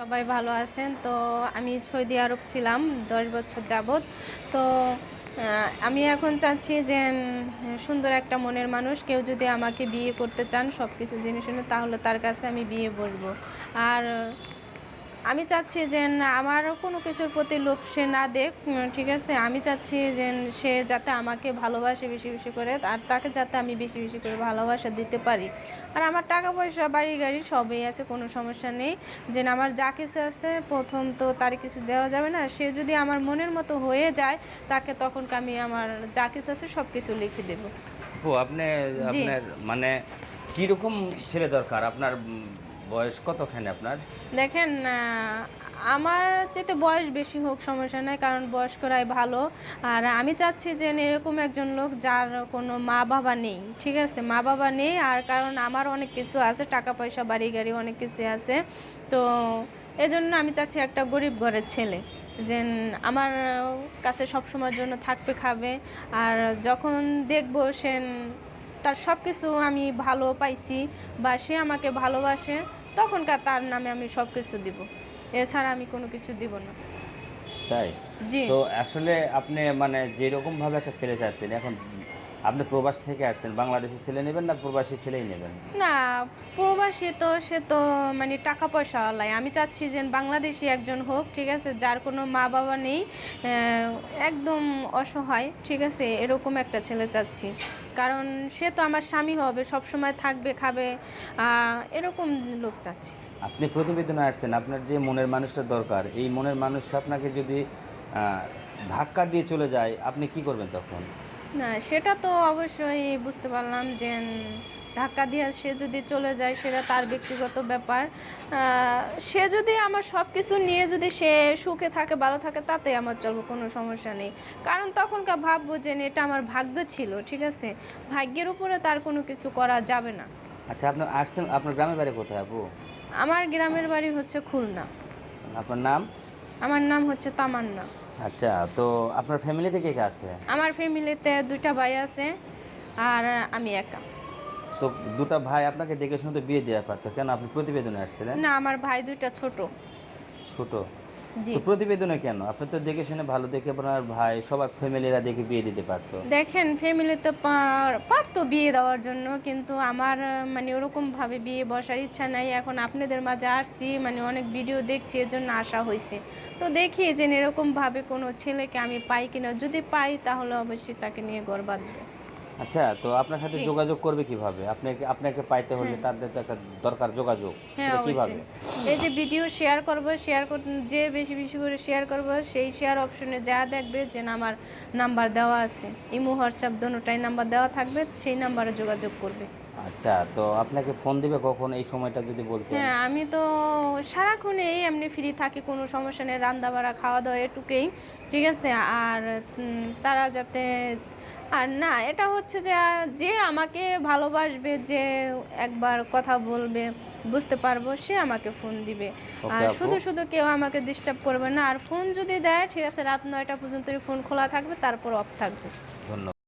সবাই ভালো আছেন। তো আমি সৌদি আরব ছিলাম দশ বছর যাবৎ। তো আমি এখন চাচ্ছি যে সুন্দর একটা মনের মানুষ। কেউ যদি আমাকে বিয়ে করতে চান সব কিছু জিনিস শুনে, তাহলে তার কাছে আমি বিয়ে বলব আর আমি চাচ্ছি যে আমার কোনো কিছুর প্রতি লোভ সে না দেখ ঠিক আছে? আমি চাচ্ছি যে সে যাতে আমাকে ভালোবাসে বেশি বেশি করে আর তাকে যাতে আমি বেশি বেশি করে ভালোবাসা দিতে পারি। আর আমার টাকা পয়সা বাড়ি গাড়ি সবই আছে কোনো সমস্যা নেই। যে আমার যা কিছু আছে প্রথম তো তার কিছু দেওয়া যাবে না। সে যদি আমার মনের মতো হয়ে যায় তাকে তখন আমি আমার যা কিছু আছে সব কিছু লিখে দেবো। আপু আপনি আপনার মানে কীরকম ছেলে দরকার? আপনার বয়স কতখানি আপনার? দেখেন আমার চেতে বয়স বেশি হোক, সমস্যা নাই, কারণ বয়স্করাই ভালো। আর আমি চাচ্ছি যে এরকম একজন লোক যার কোনো মা বাবা নেই, ঠিক আছে? মা বাবা নেই, আর কারণ আমার অনেক কিছু আছে, টাকা পয়সা, বাড়ি গাড়ি অনেক কিছু আছে। তো এজন্য আমি চাচ্ছি একটা গরিব ঘরের ছেলে, যে আমার কাছে সবসময়ের জন্য থাকবে, খাবে। আর যখন দেখব সে, তার সব কিছু আমি ভালো পাইছি, বা সে আমাকে ভালোবাসে তখনকার তার নামে আমি সব কিছু দিব। এছাড়া আমি কোনো কিছু দিব না। তাই? জি। তো আসলে আপনি মানে যেরকম ভাবে একটা ছেলে চাচ্ছেন এখন আপনি প্রবাস থেকে আসছেন বাংলাদেশি ছেলে নেবেন না প্রবাসী ছেলেই নেবেন? না প্রবাসী তো সে তো মানে টাকা পয়সা আলাই আমি চাচ্ছি যে বাংলাদেশি একজন হোক ঠিক আছে যার কোনো মা বাবা নেই একদম অসহায় ঠিক আছে এরকম একটা ছেলে চাচ্ছি। কারণ সে তো আমার স্বামী হবে সব সময় থাকবে খাবে এরকম লোক চাচ্ছি। আপনি প্রতিবেদনে আসছেন আপনার যে মনের মানুষটা দরকার এই মনের মানুষ আপনাকে যদি ধাক্কা দিয়ে চলে যায় আপনি কি করবেন তখন? না সেটা তো অবশ্যই বুঝতে পারলাম যে ধাক্কা দিয়ে সে যদি চলে যায় সেটা তার ব্যক্তিগত ব্যাপার। সে যদি আমার সব কিছু নিয়ে যদি সে সুখে থাকে ভালো থাকে তাতে আমার চলবো কোনো সমস্যা নেই। কারণ তখনকার ভাববো যে এটা আমার ভাগ্য ছিল ঠিক আছে? ভাগ্যের উপরে তার কোনো কিছু করা যাবে না। আচ্ছা আপনি আসছেন আপনার গ্রামের বাড়ি কোথায় আপু? আমার গ্রামের বাড়ি হচ্ছে খুলনা। আপনার নাম? আমার নাম হচ্ছে তামান্না। আচ্ছা তো আপনার ফ্যামিলিতে কে কে আছে? আমার ফ্যামিলিতে দুইটা ভাই আছে আর আমি একা। তো দুটো ভাই আপনাকে দেখে শুনে তো বিয়ে দেওয়া পারতো কেন আপনি প্রতিবেদনে আসছিলেন? না আমার ভাই দুইটা ছোট। ছোট। তো প্রতিবেদনে কেন? আপনি তো দেখে শুনে ভালো দেখে আপনার ভাই সবার ফ্যামিলিরা দেখে বিয়ে দিতে পারতো। দেখেন ফ্যামিলিতে পারতো বিয়ে দেওয়ার জন্য কিন্তু আমার মানে ওরকমভাবে বিয়ে বসার ইচ্ছা নাই। এখন আপনাদের মাঝে আসছি মানে অনেক ভিডিও দেখছি এর জন্য আসা হয়েছে তো দেখি যে এরকমভাবে কোনো ছেলেকে আমি পাই কিনা। যদি পাই তাহলে অবশ্যই তাকে নিয়ে ঘর বাঁধবো। আচ্ছা তো আপনার সাথে যোগাযোগ করবে কীভাবে? আপনাকে আপনাকে পাইতে হলে তাদের তো একটা দরকার যোগাযোগ হ্যাঁ সেটা কীভাবে? এই যে ভিডিও শেয়ার করব শেয়ার যে বেশি বেশি করে শেয়ার করব সেই শেয়ার অপশনে যা দেখবে যে আমার নাম্বার দেওয়া আছে। ইমো হোয়াটসঅ্যাপ দোনোটাই নাম্বার দেওয়া থাকবে সেই নাম্বারে যোগাযোগ করবে। আচ্ছা তো আপনাকে ফোন দিবে কখন? এই সময়টা যদি বলতে হ্যাঁ আমি তো সারাক্ষণেই এমনি ফ্রি থাকি কোনো সমস্যা নেই রান্না বাড়া খাওয়া দাওয়া এটুকুই ঠিক আছে? আর তারা যাতে আর না এটা হচ্ছে যে যে আমাকে ভালোবাসবে যে একবার কথা বলবে বুঝতে পারব সে আমাকে ফোন দিবে। আর শুধু শুধু কেউ আমাকে ডিস্টার্ব করবে না। আর ফোন যদি দেয় ঠিক আছে রাত নয়টা পর্যন্ত ফোন খোলা থাকবে তারপর অফ থাকবে। ধন্যবাদ।